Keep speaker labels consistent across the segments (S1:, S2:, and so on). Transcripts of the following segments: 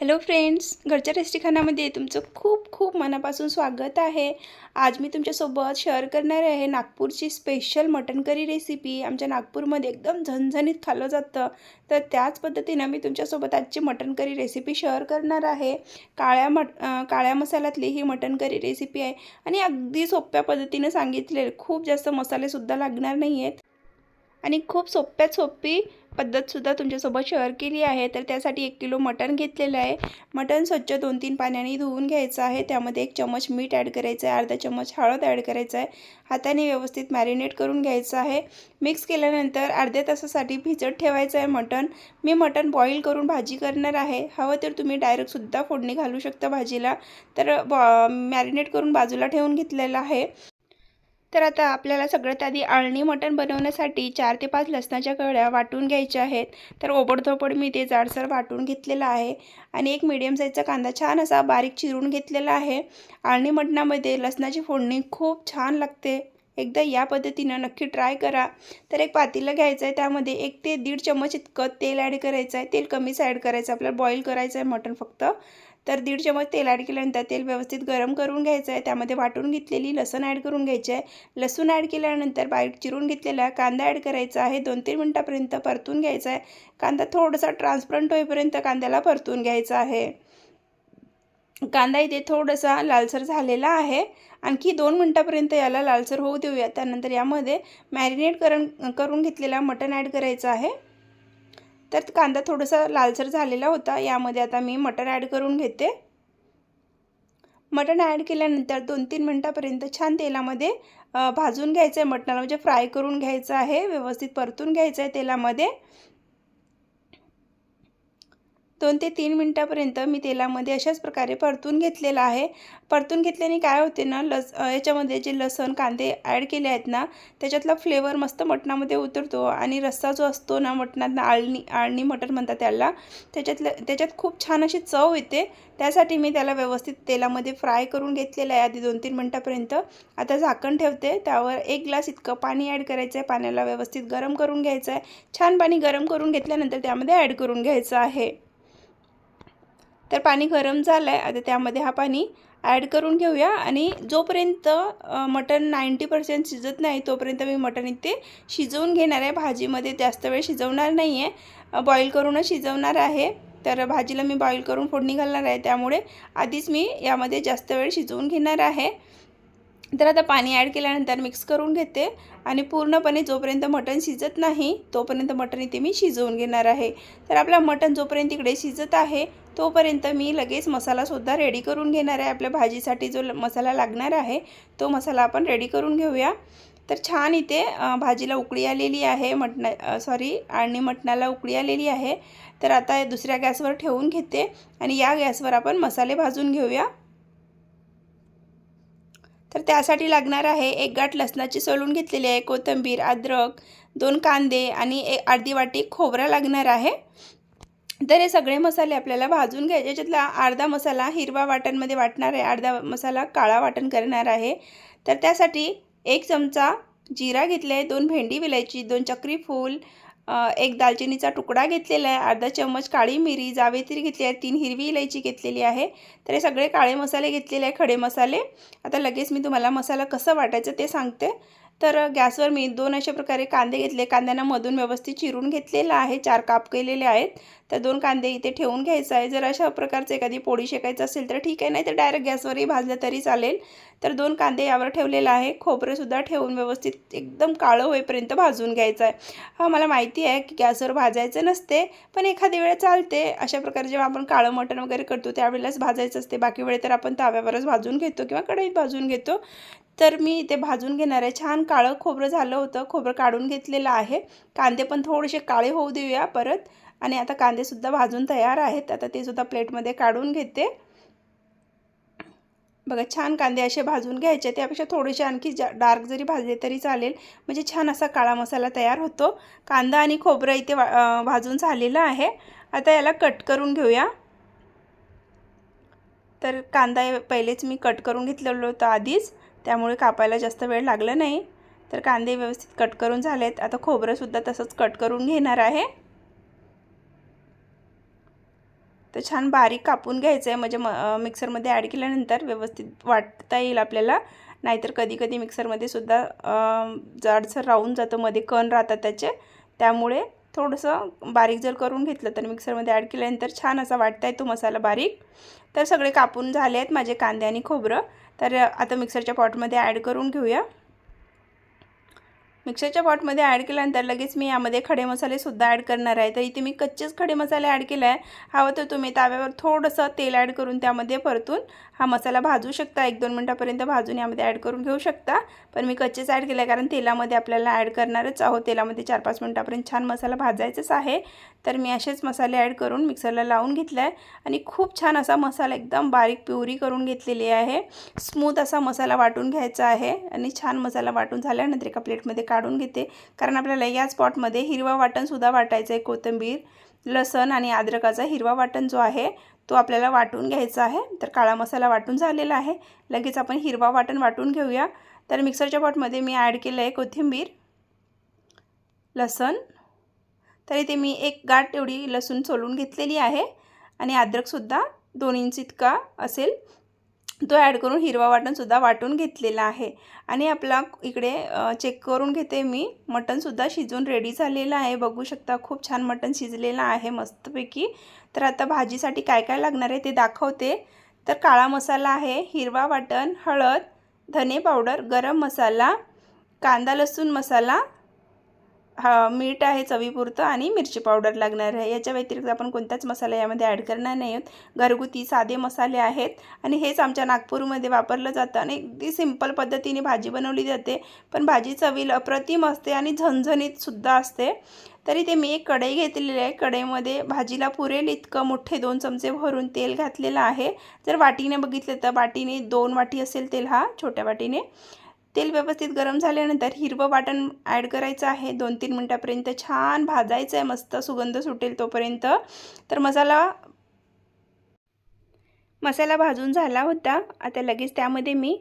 S1: Hello friends घरच्या tasty तुमचं खूप खूप मनापासून स्वागत आहे. आज मी तुमच्यासोबत शेअर करणार आहे नागपूरची स्पेशल मटन करी रेसिपी आमच्या नागपूरमध्ये एकदम झणझणीत खाल्लं जातं. तर त्याच पद्धतीनं मी तुमच्यासोबत आजची मटन करी रेसिपी शेअर करणार आहे. काळ्या मट काळ्या मसाल्यातली ही मटन करी रेसिपी आहे. आणि अगदी सोप्या पद्धतीनं सांगितले खूप जास्त मसालेसुद्धा लागणार नाही आहेत आणि खूप सोप्यात सोपी पद्धतसुद्धा तुमच्यासोबत शेअर केली आहे. तर त्यासाठी एक किलो मटण घेतलेलं आहे. मटण स्वच्छ दोन तीन पाण्याने धुवून घ्यायचं आहे. त्यामध्ये एक चमच मीठ ॲड करायचं आहे. अर्धा चमच हळद ॲड करायचं आहे. हाताने व्यवस्थित मॅरिनेट करून घ्यायचं आहे. मिक्स केल्यानंतर अर्ध्या तासासाठी भिजत ठेवायचं आहे मटण. मी मटण बॉईल करून भाजी करणार आहे. हवं तर तुम्ही डायरेक्टसुद्धा फोडणी घालू शकता भाजीला. तर बॉ मॅरिनेट करून बाजूला ठेवून घेतलेलं आहे. तर आता आपल्याला सगळ्यात आधी आळणी मटण बनवण्यासाठी चार ते पाच लसणाच्या कळ्या वाटून घ्यायच्या आहेत. तर ओबडधोबड मी ते जाडसर वाटून घेतलेलं आहे. आणि एक मिडियम साईजचा कांदा छान असा बारीक चिरून घेतलेला आहे. आळणी मटणामध्ये लसणाची फोडणी खूप छान लागते. एकदा या पद्धतीनं नक्की ट्राय करा. तर एक पातेलं घ्यायचं आहे त्यामध्ये एक ते दीड चम्मच इतकं तेल ॲड करायचं आहे तेल कमीच ॲड करायचं आपल्याला बॉईल करायचं आहे मटण फक्त. तर दीड चमच तेल ॲड केल्यानंतर तेल व्यवस्थित गरम करून घ्यायचं आहे. त्यामध्ये वाटून घेतलेली लसण ॲड करून घ्यायची आहे. लसूण ॲड केल्यानंतर बारीक चिरून घेतलेला कांदा ॲड करायचा आहे. दोन तीन मिनटापर्यंत परतून घ्यायचा आहे. कांदा थोडासा ट्रान्सपरंट होईपर्यंत कांद्याला परतून घ्यायचा आहे. कांदा इथे थोडासा लालसर झालेला आहे. आणखी दोन मिनटापर्यंत याला लालसर होऊ देऊया. त्यानंतर यामध्ये मॅरिनेट करून करून घेतलेला मटण ॲड करायचं आहे. तर कांदा थोडासा लालसर झालेला होता. यामध्ये आता मी मटण ॲड करून घेते. मटण ॲड केल्यानंतर दोन तीन मिनटापर्यंत छान तेलामध्ये भाजून घ्यायचं आहे मटणाला. म्हणजे फ्राय करून घ्यायचं आहे व्यवस्थित परतून घ्यायचं आहे तेलामध्ये. दोन ते तीन मिनटापर्यंत मी तेलामध्ये अशाच प्रकारे परतून घेतलेला आहे. परतून घेतल्याने काय होते ना लस याच्यामध्ये जे लसण कांदे ॲड केले आहेत ना त्याच्यातला फ्लेवर मस्त मटणामध्ये उतरतो आणि रस्सा जो असतो ना मटणात आळणी आळणी मटण म्हणतात त्याला त्याच्यातलं त्याच्यात खूप छान अशी चव येते. त्यासाठी मी त्याला व्यवस्थित तेलामध्ये फ्राय करून घेतलेलं आहे आधी दोन तीन मिनटापर्यंत. आता झाकण ठेवते. त्यावर एक ग्लास इतकं पाणी ॲड करायचं आहे पाण्याला व्यवस्थित गरम करून घ्यायचं आहे छान पाणी गरम करून घेतल्यानंतर त्यामध्ये ॲड करून घ्यायचं आहे. तर पाणी गरम झालं आहे आता त्यामध्ये हा पाणी ॲड करून घेऊया. आणि जोपर्यंत मटण नाईंटी पर्सेंट शिजत नाही तोपर्यंत मी मटण इथे शिजवून घेणार आहे. भाजीमध्ये जास्त वेळ शिजवणार नाही आहे बॉईल करूनच शिजवणार आहे. तर भाजीला मी बॉईल करून फोडणी घालणार आहे. त्यामुळे आधीच मी यामध्ये जास्त वेळ शिजवून घेणार आहे. तर आता पाणी ॲड केल्यानंतर मिक्स करून घेते आणि पूर्णपणे जोपर्यंत मटण शिजत नाही तोपर्यंत मटण इथे मी शिजवून घेणार आहे. तर आपला मटण जोपर्यंत इकडे शिजत आहे तोपर्यंत मी लगेच मसालासुद्धा रेडी करून घेणार आहे. आपल्या भाजीसाठी जो मसाला लागणार आहे तो मसाला आपण रेडी करून घेऊया. तर छान इथे भाजीला उकळी आलेली आहे मटणा सॉरी आणि मटणाला उकळी आलेली आहे. तर आता दुसऱ्या गॅसवर ठेवून घेते आणि या गॅसवर आपण मसाले भाजून घेऊया. तर त्यासाठी लागणार आहे एक गाठ लसणाची सोलून घेतलेली आहे कोथिंबीर अद्रक दोन कांदे आणि एक अर्धी वाटी खोबरा लागणार आहे. तर हे सगळे मसाले आपल्याला भाजून घ्यायचे ज्याच्यातला अर्धा मसाला हिरवा वाटणमध्ये वाटणार आहे अर्धा मसाला काळा वाटण करणार आहे. तर त्यासाठी एक चमचा जिरा घेतला आहे दोन भेंडी विलायची दोन चक्री फूल एक दालचिनीचा तुकडा घेतलेला आहे. अर्धा चम्मच काळी मिरी जावेत्री घेतली आहे. तीन हिरवी इलायची घेतलेली आहे. तर हे सगळे काळे मसाले घेतलेले आहे खडे मसाले. आता लगेच मी तुम्हाला मसाला कसं वाटायचं ते सांगते. तर गॅसवर मी दोन अशा प्रकारे कांदे घेतले. कांद्यांना मधून व्यवस्थित चिरून घेतलेला आहे. चार काप केलेले आहेत. तर दोन कांदे इथे ठेवून घ्यायचं आहे. जर अशा प्रकारचं एखादी पोळी शेकायचं असेल तर ठीक आहे. नाही तर डायरेक्ट गॅसवरही भाजलं तरी चालेल. तर दोन कांदे यावर ठेवलेला आहे. खोबरंसुद्धा ठेवून व्यवस्थित एकदम काळं होईपर्यंत भाजून घ्यायचं आहे. हा मला माहिती आहे की गॅसवर भाजायचं नसते पण एखादी वेळ चालते. अशा प्रकारे जेव्हा आपण काळं मटण वगैरे करतो त्यावेळेलाच भाजायचं असते. बाकी वेळे तर आपण ताव्यावरच भाजून घेतो किंवा कढईत भाजून घेतो. तर मी इथे भाजून घेणार आहे. छान काळं खोबरं झालं होतं. खोबरं काढून घेतलेलं आहे. कांदे पण थोडेसे काळे होऊ देऊया परत. आणि आता कांदेसुद्धा भाजून तयार आहेत. आता ते सुद्धा प्लेटमध्ये काढून घेते. बघा छान कांदे असे भाजून घ्यायचे. त्यापेक्षा थोडेसे आणखी जा डार्क जरी भाजले तरी चालेल. म्हणजे छान असा काळा मसाला तयार होतो. कांदा आणि खोबरं इथे भाजून झालेलं आहे. आता याला कट करून घेऊया. तर कांदा पहिलेच मी कट करून घेतलेलो होतं आधीच. त्यामुळे कापायला जास्त वेळ लागला नाही. तर कांदे व्यवस्थित कट करून झालेत. आता खोबरंसुद्धा तसंच कट करून घेणार आहे. तर छान बारीक कापून घ्यायचं आहे म्हणजे म मिक्सरमध्ये ॲड केल्यानंतर व्यवस्थित वाटता येईल आपल्याला. नाहीतर कधी कधी मिक्सरमध्ये सुद्धा जाडसर राहून जातं. मध्ये कण राहतात त्याचे. त्यामुळे थोडंसं बारीक जर करून घेतलं तर मिक्सरमध्ये ॲड केल्यानंतर छान असा वाटता येतो मसाला बारीक. तर सगळे कापून झाले आहेत माझे कांदे आणि खोबरं. तर आता मिक्सरच्या पॉटमध्ये ॲड करून घेऊया. मिक्सरच्या पॉटमध्ये ॲड केल्यानंतर लगेच मी यामध्ये खडे मसालेसुद्धा ॲड करणार आहे. तर इथे मी कच्चेच खडे मसाले ॲड केले आहे. हवं तर तुम्ही ताव्यावर थोडंसं तेल ॲड करून त्यामध्ये परतून हा मसाला भाजू शकता. एक दोन मिनटापर्यंत भाजून यामध्ये ॲड करून घेऊ शकता. पण मी कच्चेच ॲड केलं आहे कारण तेलामध्ये आपल्याला ॲड करणारच आहोत. तेलामध्ये चार पाच मिनटापर्यंत छान मसाला भाजायचाच आहे. तर मी असेच मसाले ॲड करून मिक्सरला लावून घेतला आहे. आणि खूप छान असा मसाला एकदम बारीक प्युरी करून घेतलेली आहे. स्मूथ असा मसाला वाटून घ्यायचा आहे. आणि छान मसाला वाटून झाल्यानंतर एका प्लेटमध्ये काढून घेते. कारण आपल्याला याच पॉटमध्ये हिरवा वाटणसुद्धा वाटायचं आहे कोथिंबीर लसण आणि अद्रकाचा हिरवा वाटण जो आहे तो आपल्याला वाटून घ्यायचा आहे. तर काळा मसाला वाटून झालेला आहे. लगेच आपण हिरवा वाटण वाटून घेऊया. तर मिक्सरच्या पॉटमध्ये मी ॲड केलं आहे कोथिंबीर लसण. तर इथे मी एक गाठ एवढी लसूण सोलून घेतलेली आहे. आणि अद्रकसुद्धा दोन इंच इतका असेल. तो ॲड करून हिरवा वाटणसुद्धा वाटून घेतलेला आहे. आणि आपला इकडे चेक करून घेते मी. मटणसुद्धा शिजून रेडी झालेलं आहे. बघू शकता खूप छान मटण शिजलेलं आहे मस्तपैकी. तर आता भाजीसाठी काय काय लागणार आहे ते दाखवते. तर काळा मसाला आहे हिरवा वाटण हळद धने पावडर गरम मसाला कांदा लसूण मसाला हा मीठ आहे चवीपुरतं आणि मिरची पावडर लागणार आहे. याच्या व्यतिरिक्त आपण कोणताच मसाला यामध्ये ॲड करणार नाही आहोत. घरगुती साधे मसाले आहेत आणि हेच आमच्या नागपूरमध्ये वापरलं जातं आणि अगदी सिंपल पद्धतीने भाजी बनवली जाते. पण भाजी चवील अप्रतिम असते आणि झणझणीतसुद्धा असते. तरी ते मी एक कढई घेतलेली आहे. कढईमध्ये भाजीला पुरेल इतकं मोठे दोन चमचे भरून तेल घातलेलं आहे. जर वाटीने बघितलं तर वाटीने दोन वाटी असेल तेल हा छोट्या वाटीने. तेल व्यवस्थित गरम झाल्यानंतर हिरवं वाटण ॲड करायचं आहे. दोन तीन मिनटापर्यंत छान भाजायचं आहे मस्त सुगंध सुटेल तोपर्यंत. तर मसाला मसाला भाजून झाला होता. आता लगेच त्यामध्ये मी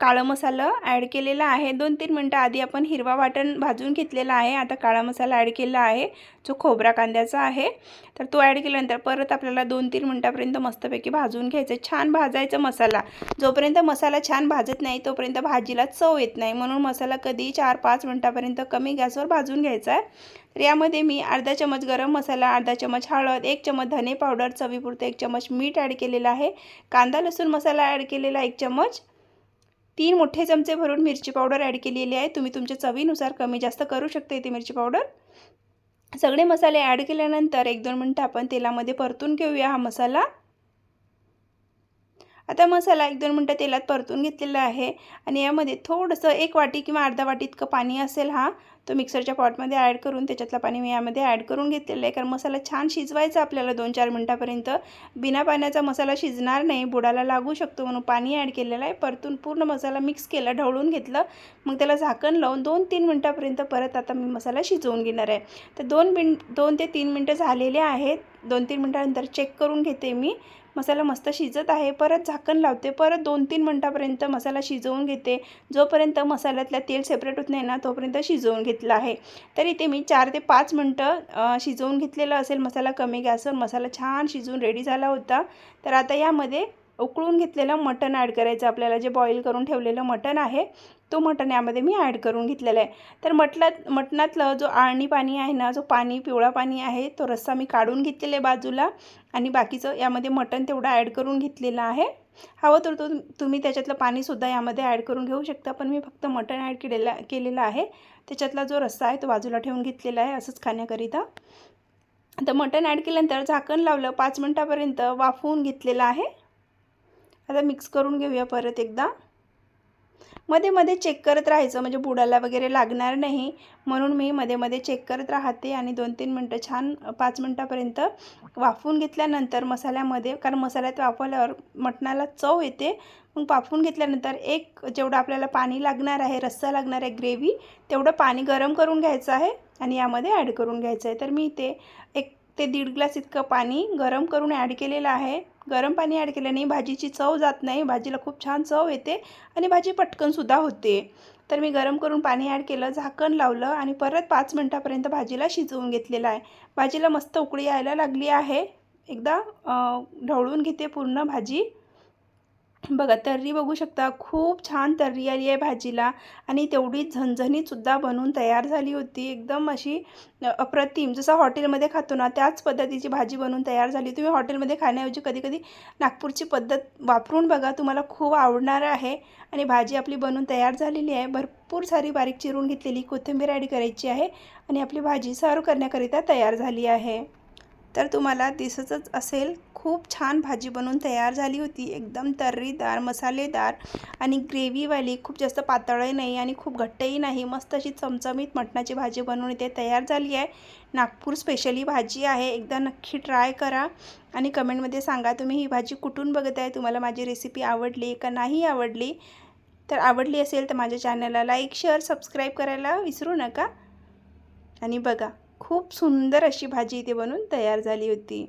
S1: काळा मसाला ॲड केलेला आहे. दोन तीन मिनटं आधी आपण हिरवा वाटण भाजून घेतलेला आहे. आता काळा मसाला ॲड केला आहे. जो खोबरा कांद्याचा आहे. तर तो ॲड केल्यानंतर परत आपल्याला दोन तीन मिनटापर्यंत मस्तपैकी भाजून घ्यायचं. छान भाजायचा मसाला. जोपर्यंत मसाला छान भाजत नाही तोपर्यंत भाजीला चव येत नाही. म्हणून मसाला कधी चार पाच मिनटापर्यंत कमी गॅसवर भाजून घ्यायचा आहे. तर यामध्ये मी अर्धा चमच गरम मसाला अर्धा चमच हळद एक चमच धने पावडर चवीपुरतं एक चमच मीठ ॲड केलेलं आहे. कांदा लसूण मसाला ॲड केलेला एक चमच तीन मोठे चमचे भरून मिरची पावडर ॲड केलेली आहे. तुम्ही तुमच्या चवीनुसार कमी जास्त करू शकता इथे मिरची पावडर. सगळे मसाले ॲड केल्यानंतर एक दोन मिनटं आपण तेलामध्ये परतून घेऊया हा मसाला. आता मसाला एक दोन मिनटं तेलात परतून घेतलेला आहे. आणि यामध्ये थोडंसं एक वाटी किंवा अर्धा वाटी इतकं पाणी असेल हा तो मिक्सरच्या पॉटमध्ये ॲड करून त्याच्यातलं पाणी मी यामध्ये ॲड करून घेतलेलं आहे. कारण मसाला छान शिजवायचा आपल्याला दोन चार मिनटापर्यंत. बिना पाण्याचा मसाला शिजणार नाही बुडाला लागू शकतो म्हणून पाणी ॲड केलेलं आहे. परतून पूर्ण मसाला मिक्स केला ढवळून घेतलं. मग त्याला झाकण लावून दोन तीन मिनटापर्यंत परत आता मी मसाला शिजवून घेणार आहे. तर दोन मिन दोन ते तीन मिनटं झालेले आहेत. दोन तीन मिनटानंतर चेक करून घेते मी. मसाला मस्त शिजत आहे. परत झाकण लावते. परत दोन तीन मिनटापर्यंत मसाला शिजवून घेते. जोपर्यंत मसाल्यातलं तेल सेपरेट होत नाही ना तोपर्यंत शिजवून घेतला आहे. तर इथे मी चार ते पाच मिनटं शिजवून घेतलेलं असेल मसाला कमी गॅसवर मसाला छान शिजवून रेडी झाला होता. तर आता यामध्ये उकळून घेतलेलं मटण ॲड करायचं. आपल्याला जे बॉईल करून ठेवलेलं मटण आहे तो मटण यामध्ये मी ॲड करून घेतलेला आहे. तर मटलात मटणातलं जो आळणी पाणी आहे ना जो पाणी पिवळा पाणी आहे तो रस्सा मी काढून घेतलेला आहे बाजूला आणि बाकीचं यामध्ये मटण तेवढं ॲड करून घेतलेलं आहे. हवं तर तो तुम्ही त्याच्यातलं पाणीसुद्धा यामध्ये ॲड करून घेऊ शकता पण मी फक्त मटण ॲड केलेला केलेलं आहे. त्याच्यातला जो रस्सा आहे तो बाजूला ठेवून घेतलेला आहे असंच खाण्याकरिता. तर मटण ॲड केल्यानंतर झाकण लावलं पाच मिनटापर्यंत वाफवून घेतलेलं आहे. आता मिक्स करून घेऊया परत एकदा. मध्ये मध्ये चेक करत राहायचं. म्हणजे बुडाला वगैरे लागणार नाही. म्हणून मी मध्ये मध्ये चेक करत राहते आणि दोन तीन मिनटं छान पाच मिनटापर्यंत वाफवून घेतल्यानंतर मसाल्यामध्ये कारण मसाल्यात वाफवल्यावर मटणाला चव येते. मग वाफवून घेतल्यानंतर एक जेवढं आपल्याला पाणी लागणार आहे रस्सा लागणार आहे ग्रेव्ही तेवढं पाणी गरम करून घ्यायचं आहे आणि यामध्ये ॲड करून घ्यायचं आहे. तर मी ते एक ते दीड ग्लास इतकं पाणी गरम करून ॲड केलेलं आहे. गरम पाणी ॲड केल्याने भाजीची चव जात नाही. भाजीला खूप छान चव येते आणि भाजी पटकनसुद्धा होते. तर मी गरम करून पाणी ॲड केलं झाकण लावलं आणि परत पाच मिनटापर्यंत भाजीला शिजवून घेतलेलं आहे. भाजीला मस्त उकळी यायला लागली आहे. एकदा ढवळून घेते पूर्ण भाजी. बघा तर्री बघू शकता. खूप छान तर्री आली आहे भाजीला आणि तेवढी झणझणीतसुद्धा बनवून तयार झाली होती. एकदम अशी अप्रतिम. जसं हॉटेलमध्ये खातो ना त्याच पद्धतीची भाजी बनवून तयार झाली. तुम्ही हॉटेलमध्ये खाण्याऐवजी कधी कधी नागपूरची पद्धत वापरून बघा तुम्हाला खूप आवडणार आहे. आणि भाजी आपली बनवून तयार झालेली आहे. भरपूर सारी बारीक चिरून घेतलेली कोथिंबीर ॲड करायची आहे आणि आपली भाजी सर्व करण्याकरिता तयार झाली आहे. तर तुम्हाला दिसतच असेल खूप छान भाजी बनवून तयार झाली होती. एकदम तर्रीदार मसालेदार आणि ग्रेव्हीवाली. खूप जास्त पातळही नाही आणि खूप घट्टही नाही. मस्त अशी चमचमीत मटणाची भाजी बनवून इथे तयार झाली आहे. नागपूर स्पेशली भाजी आहे. एकदा नक्की ट्राय करा आणि कमेंटमध्ये सांगा तुम्ही ही भाजी कुठून बघत आहे. तुम्हाला माझी रेसिपी आवडली का नाही आवडली? तर आवडली असेल तर माझ्या चॅनलला लाईक शेअर सबस्क्राईब करायला विसरू नका. आणि बघा खूप सुंदर अशी भाजी इथे बनवून तयार झाली होती.